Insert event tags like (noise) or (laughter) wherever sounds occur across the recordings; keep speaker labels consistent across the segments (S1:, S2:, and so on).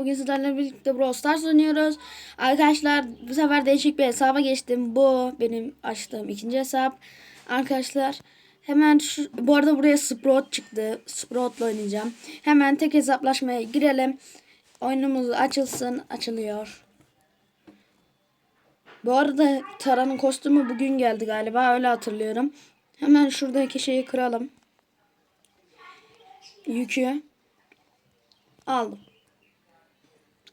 S1: Bugün sizlerle birlikte Brawl Stars oynuyoruz. Arkadaşlar bu sefer değişik bir hesaba geçtim. Bu benim açtığım ikinci hesap. Arkadaşlar hemen şu, bu arada buraya Sprout çıktı. Sprout'la oynayacağım. Hemen tek hesaplaşmaya girelim. Oyunumuz açılsın. Açılıyor. Bu arada Tara'nın kostümü bugün geldi galiba. Öyle hatırlıyorum. Hemen şuradaki şeyi kıralım. Yükü. Aldım.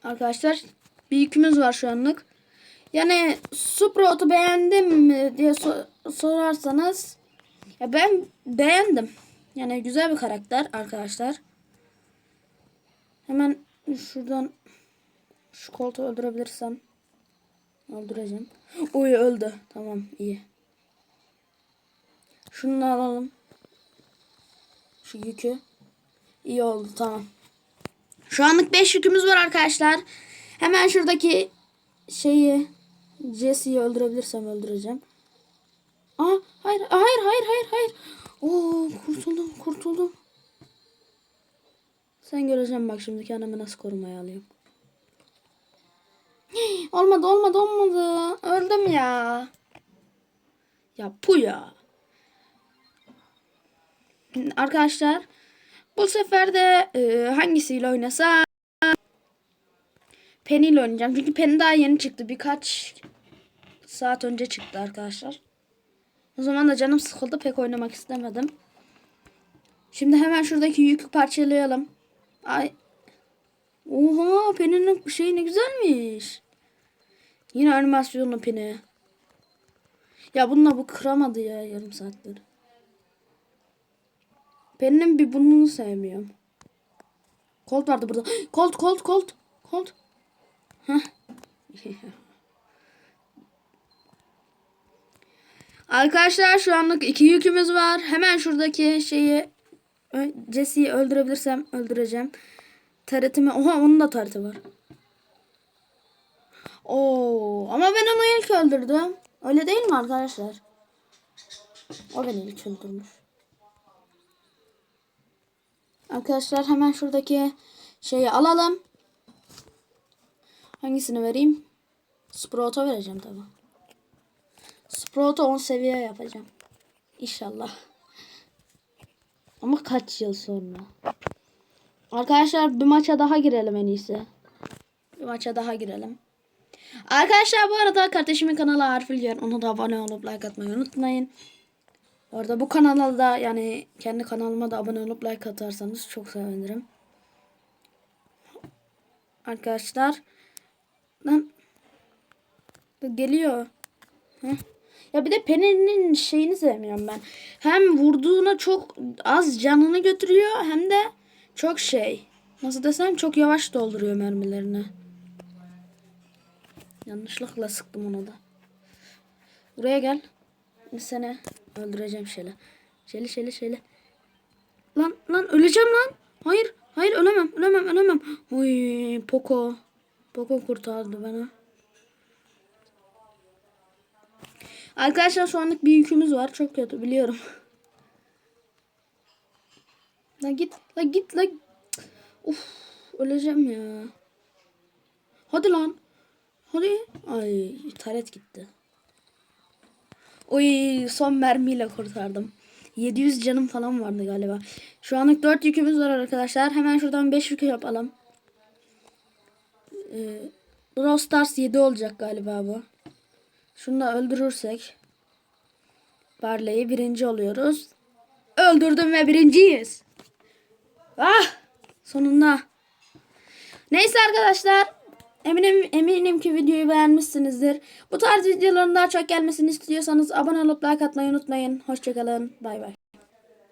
S1: Arkadaşlar bir yükümüz var şu anlık. Yani Sprout'u beğendim mi diye so- sorarsanız ya ben beğendim. Yani güzel bir karakter arkadaşlar. Hemen şuradan şu koltuğu öldürebilirsem öldüreceğim. Uy öldü. Tamam iyi. Şunu da alalım. Şu yükü. İyi oldu tamam. Şu anlık 5 yükümüz var arkadaşlar. Hemen şuradaki şeyi Jesse'yi öldürebilirsem öldüreceğim. Aa hayır hayır hayır hayır hayır. Oo kurtuldum kurtuldum. Sen göreceğim bak şimdi kendimi nasıl korumaya. Hii, (gasps) Olmadı olmadı olmadı. Öldüm ya. Ya pu ya. Arkadaşlar bu sefer de e, hangisiyle oynasam? Penny ile oynayacağım. Çünkü Penny daha yeni çıktı. Birkaç saat önce çıktı arkadaşlar. O zaman da canım sıkıldı. Pek oynamak istemedim. Şimdi hemen şuradaki yükü parçalayalım. Ay. Oha Penny'nin şeyi ne güzelmiş. Yine animasyonlu Penny. Ya bununla bu kıramadı ya yarım saattir. Penny'nin bir burnunu sevmiyorum. Colt vardı burada. (gasps) Colt, Colt, Colt, Colt. Heh. (laughs) Arkadaşlar şu anlık iki yükümüz var. Hemen şuradaki şeyi Jesse'yi öldürebilirsem öldüreceğim. Taretimi... Oha onun da tareti var. Oo, ama ben onu ilk öldürdüm. Öyle değil mi arkadaşlar? O beni ilk öldürmüş. Arkadaşlar hemen şuradaki şeyi alalım. Hangisini vereyim? Sprout'a vereceğim tabi. Sprout'a 10 seviye yapacağım. İnşallah. Ama kaç yıl sonra? Arkadaşlar bir maça daha girelim en iyisi. Bir maça daha girelim. Arkadaşlar bu arada kardeşimin kanalı Arif Ülger. Ona da abone olup like atmayı unutmayın. Bu arada bu kanala da yani kendi kanalıma da abone olup like atarsanız çok sevinirim. Arkadaşlar. Lan. Geliyor. Heh. Ya bir de Penny'nin şeyini sevmiyorum ben. Hem vurduğuna çok az canını götürüyor hem de çok şey. Nasıl desem çok yavaş dolduruyor mermilerini. Yanlışlıkla sıktım ona da. Buraya gel. Bir sene öldüreceğim şöyle. Şöyle şöyle şöyle. Lan lan öleceğim lan. Hayır. Hayır ölemem. Ölemem ölemem. Oy Poco. Poco kurtardı beni. Arkadaşlar şu anlık bir yükümüz var. Çok kötü biliyorum. La git. La git. La. Uf, öleceğim ya. Hadi lan. Hadi. Ay taret gitti. Oy son mermiyle kurtardım. 700 canım falan vardı galiba. Şu anlık 4 yükümüz var arkadaşlar. Hemen şuradan 5 yükü yapalım. Ee, Brawl Stars 7 olacak galiba bu. Şunu da öldürürsek. Barley'i birinci oluyoruz. Öldürdüm ve birinciyiz. Ah! Sonunda. Neyse arkadaşlar. Eminim, eminim ki videoyu beğenmişsinizdir. Bu tarz videoların daha çok gelmesini istiyorsanız abone olup like atmayı unutmayın. Hoşçakalın. Bay bay.